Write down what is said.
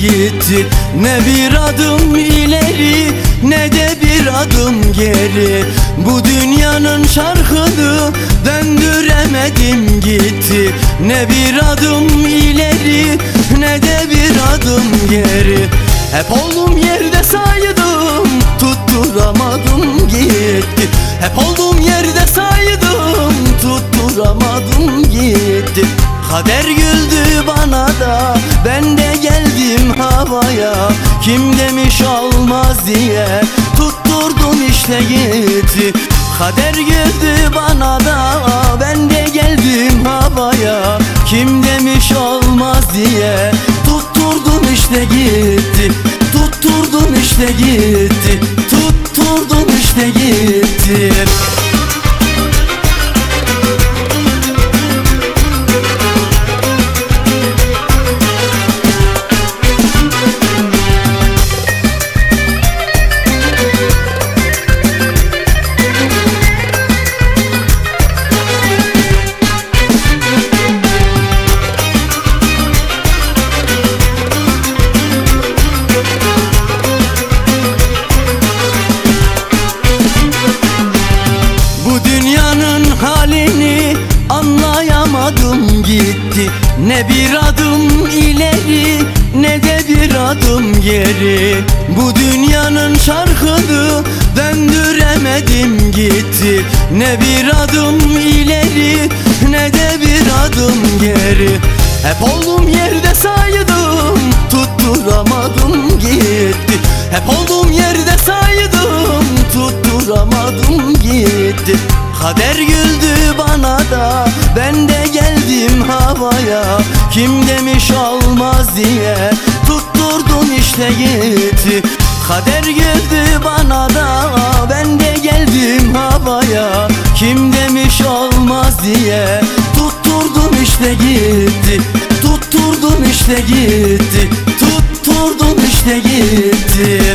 gitti? Ne bir adım ileri ne de bir adım geri. Bu dünyanın çarkını döndüremedim gitti. Ne bir adım ileri ne de bir adım geri. Hep olduğum yerde saydım tutturamadım gitti. Hep olduğum yerde saydım tutturamadım gitti. Kader güldü bana da geldim havaya Kim demiş olmaz diye tutturdum işte gitti. Kader güldü bana da ben de geldim havaya Kim demiş olmaz diye tutturdum işte gitti. Tutturdum işte gitti Tutturdum işte gitti gitti. Ne bir adım ileri ne de bir adım geri. Bu dünyanın çarkını döndüremedim gitti. Ne bir adım ileri ne de bir adım geri. Hep olduğum yerde saydım tutturamadım gitti. Hep olduğum yerde saydım tutturamadım gitti Kader güldü bana da ben de geldim havaya. Kim demiş olmaz diye tutturdum işte gitti Kader güldü bana da ben de geldim havaya. Kim demiş olmaz diye tutturdum işte gitti. Tutturdum işte gitti Tutturdum işte gitti